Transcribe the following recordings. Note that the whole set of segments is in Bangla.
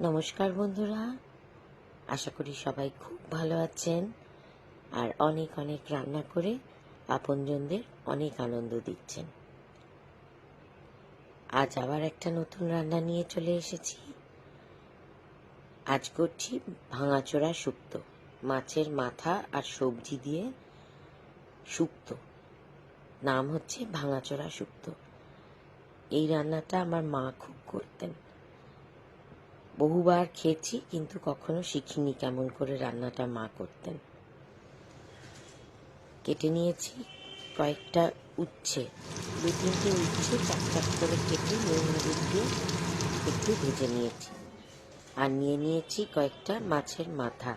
নমস্কার বন্ধুরা। আশা করি সবাই খুব ভালো আছেন আর অনেক অনেক রান্না করে আপনজনদের অনেক আনন্দ দিচ্ছেন। আজ আবার একটা নতুন রান্না নিয়ে চলে এসেছি। আজ করছি ভাঙাচোরা শুক্তো, মাছের মাথা আর সবজি দিয়ে শুক্তো। নাম হচ্ছে ভাঙাচোরা শুক্তো। এই রান্নাটা আমার মা খুব করতেন। বহুবার খেয়েছি, কিন্তু কখনো শিখিনি কেমন করে রান্নাটা মা করতেন। কেটে নিয়েছি কয়েকটা উচ্ছে। দু তিনটে উচ্ছে চাক চাক করে কেটে নুন হলুদ দিয়ে একটু ভেজে নিয়েছি। আর নিয়ে নিয়েছি কয়েকটা মাছের মাথা।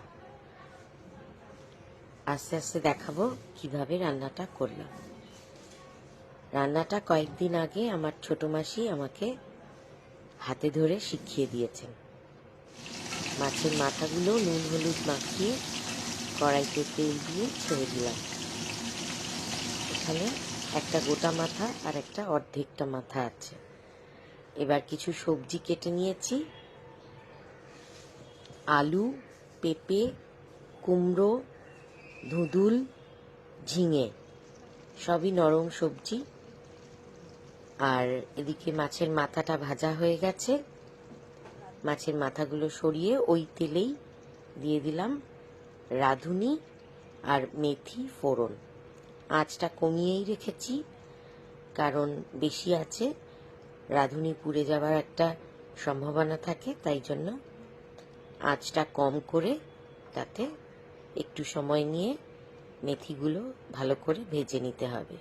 আস্তে আস্তে দেখাবো কীভাবে রান্নাটা করলাম। রান্নাটা কয়েকদিন আগে আমার ছোট মাসি আমাকে হাতে ধরে শিখিয়ে দিয়েছেন। মাছের মাথাগুলো নুন হলুদ মাখিয়ে কড়াইতে তেল দিয়ে ছেড়ে দিলাম। এখানে একটা গোটা মাথা আর একটা অর্ধেকটা মাথা আছে। এবার কিছু সবজি কেটে নিয়েছি। আলু, পেঁপে, কুমড়ো, ধুঁদুল, ঝিঙে, সবই নরম সবজি। আর এদিকে মাছের মাথাটা ভাজা হয়ে গেছে। মাছের মাথাগুলো সরিয়ে ওই তেলেই দিয়ে দিলাম রাঁধুনি আর মেথি ফোড়ন। আঁচটা কমিয়েই রেখেছি, কারণ বেশি আছে, রাঁধুনি পুড়ে যাওয়ার একটা সম্ভাবনা থাকে, তাই জন্য আঁচটা কম করে তাতে একটু সময় নিয়ে মেথিগুলো ভালো করে ভেজে নিতে হবে।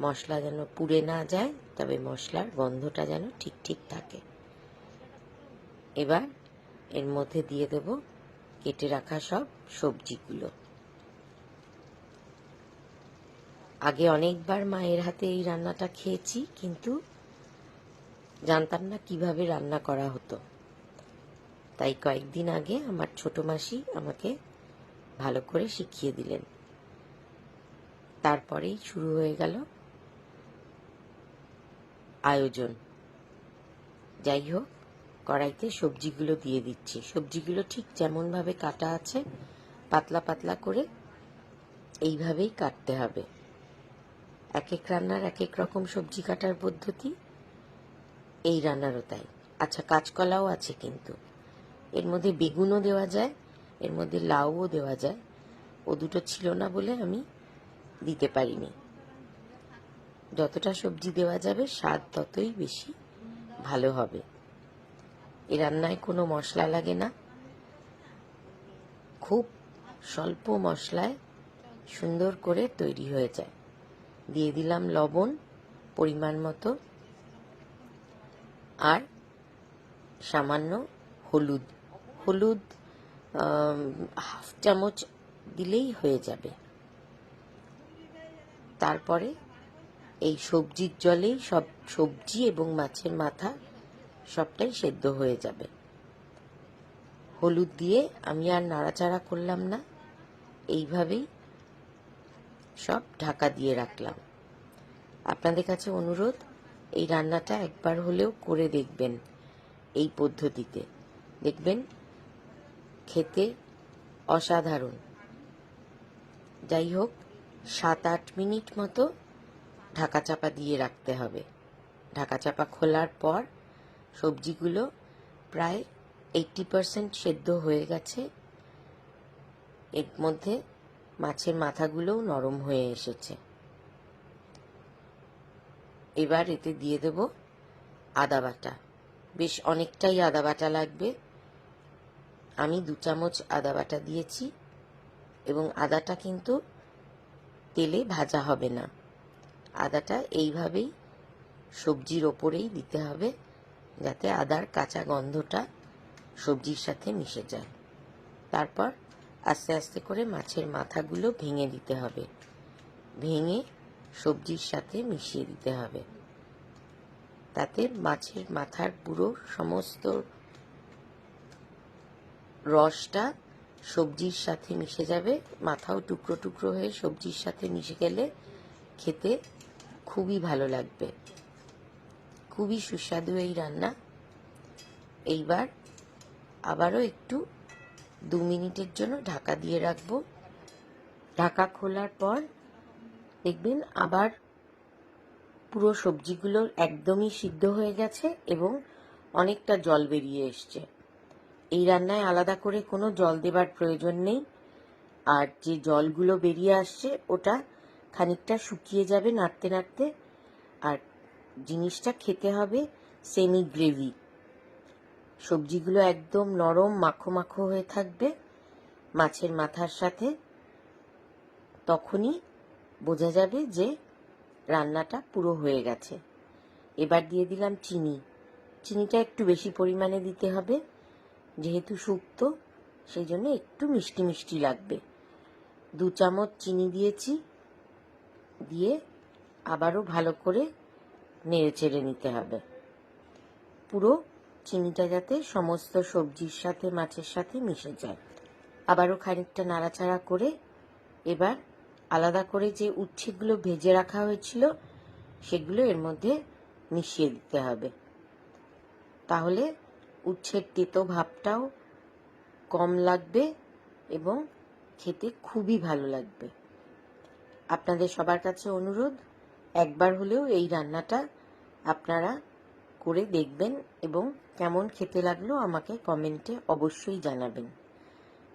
মশলা যেন পুড়ে না যায়, তবে মশলার গন্ধটা যেন ঠিক ঠিক থাকে। এবার এর মধ্যে দিয়ে দেব কেটে রাখা সব সবজিগুলো। আগে অনেকবার মায়ের হাতে এই রান্নাটা খেয়েছি, কিন্তু জানতাম না কীভাবে রান্না করা হতো। তাই কয়েকদিন আগে আমার ছোট মাসি আমাকে ভালো করে শিখিয়ে দিলেন। তারপরেই শুরু হয়ে গেল আয়োজন। যাই হোক কড়াইতে সবজিগুলো দিয়ে দিচ্ছি। সবজিগুলো ঠিক যেমনভাবে কাটা আছে, পাতলা পাতলা করে এইভাবেই কাটতে হবে। এক এক রান্নার এক এক রকম সবজি কাটার পদ্ধতি এই রান্নারও তাই। আচ্ছা কাঁচকলাও আছে কিন্তু। এর মধ্যে বেগুনও দেওয়া যায়, এর মধ্যে লাউও দেওয়া যায়। ও দুটো ছিল না বলে আমি দিতে পারিনি। যতটা সবজি দেওয়া যাবে, স্বাদ ততই বেশি ভালো হবে। এ রান্নায় কোনো মশলা লাগে না। খুব স্বল্প মশলায় সুন্দর করে তৈরি হয়ে যায়। দিয়ে দিলাম লবণ পরিমাণ মতো। আর সামান্য হলুদ। হলুদ হাফ চামচ দিলেই হয়ে যাবে। তারপরে এই সবজির জলেই সব সবজি এবং মাছের মাথা সবটাই সেদ্ধ হয়ে যাবে। হলুদ দিয়ে আমি আর নাড়াচাড়া করলাম না। এইভাবেই সব ঢাকা দিয়ে রাখলাম। আপনাদের কাছে অনুরোধ, এই রান্নাটা একবার হলেও করে দেখবেন এই পদ্ধতিতে। দেখবেন খেতে অসাধারণ। যাই হোক সাত আট মিনিট মতো ঢাকা চাপা দিয়ে রাখতে হবে। ঢাকা চাপা খোলার পর সবজিগুলো প্রায় এইটটি পারসেন্ট সেদ্ধ হয়ে গেছে। এর মধ্যে মাছের মাথাগুলোও নরম হয়ে এসেছে। এবার এতে দিয়ে দেব আদা বাটা। বেশ অনেকটাই আদা বাটা লাগবে। আমি দু চামচ আদা বাটা দিয়েছি এবং আদাটা কিন্তু তেলে ভাজা হবে না। আদাটা এইভাবেই সবজির ওপরেই দিতে হবে। যাতে আদার কাঁচা গন্ধটা সবজির সাথে মিশে যায়। তারপর আস্তে আস্তে করে মাছের মাথাগুলো ভেঙে দিতে হবে। ভেঙে সবজির সাথে মিশিয়ে দিতে হবে। তাতে মাছের মাথার পুরো সমস্ত রসটা সবজির সাথে মিশে যাবে। মাথাও টুকরো টুকরো হয়ে সবজির সাথে মিশে গেলে খেতে খুবই ভালো লাগবে। খুবই সুস্বাদু এই রান্না। এইবার আবারও একটু দু মিনিটের জন্য ঢাকা দিয়ে রাখব। ঢাকা খোলার পর দেখবেন আবার পুরো সবজিগুলো একদমই সিদ্ধ হয়ে গেছে এবং অনেকটা জল বেরিয়ে এসছে। এই রান্নায় আলাদা করে কোনো জল দেবার প্রয়োজন নেই। আর যে জলগুলো বেরিয়ে আসছে, ওটা খানিকটা শুকিয়ে যাবে নাড়তে নাড়তে। আর জিনিসটা খেতে হবে সেমি গ্রেভি সবজিগুলো একদম নরম মাখো মাখো হয়ে থাকবে, মাছের মাথার সাথে। তখনই বোঝা যাবে যে রান্নাটা পুরো হয়ে গেছে। এবার দিয়ে দিলাম চিনি। চিনিটা একটু বেশি পরিমাণে দিতে হবে, যেহেতু শুক্তো সেই জন্য একটু মিষ্টি মিষ্টি লাগবে। দু চামচ চিনি দিয়েছি, দিয়ে আবারও ভালো করে নেড়ে চেড়ে নিতে হবে। পুরো চিনিটা যাতে সমস্ত সবজির সাথে, মাছের সাথে মিশে যায়। আবারও খানিকটা নাড়াচাড়া করে এবার আলাদা করে যে উচ্ছেগুলো ভেজে রাখা হয়েছিল, সেগুলো এর মধ্যে মিশিয়ে দিতে হবে। তাহলে উচ্ছের তেতো ভাবটাও কম লাগবে এবং খেতে খুবই ভালো লাগবে। আপনাদের সবার কাছে অনুরোধ একবার হলেও এই রান্নাটা আপনারা করে দেখবেন এবং কেমন খেতে লাগল আমাকে কমেন্টে অবশ্যই জানাবেন।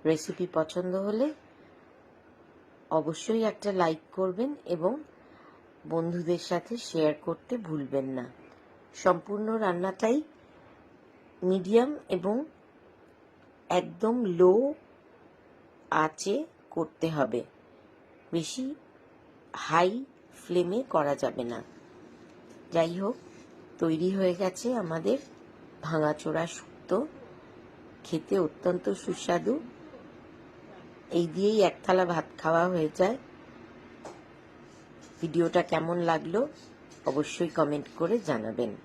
রেসিপি পছন্দ হলে অবশ্যই একটা লাইক করবেন এবং বন্ধুদের সাথে শেয়ার করতে ভুলবেন না। সম্পূর্ণ রান্নাটাই মিডিয়াম এবং একদম লো আঁচে করতে হবে। বেশি হাই ফ্লেমে করা যাবে না। যাই হোক তৈরি হয়ে গেছে আমাদের ভাঙাচোরা শুক্তো। খেতে অত্যন্ত সুস্বাদু। এই দিয়েই এক থালা ভাত খাওয়া হয়ে যায়। ভিডিওটা কেমন লাগল অবশ্যই কমেন্ট করে জানাবেন।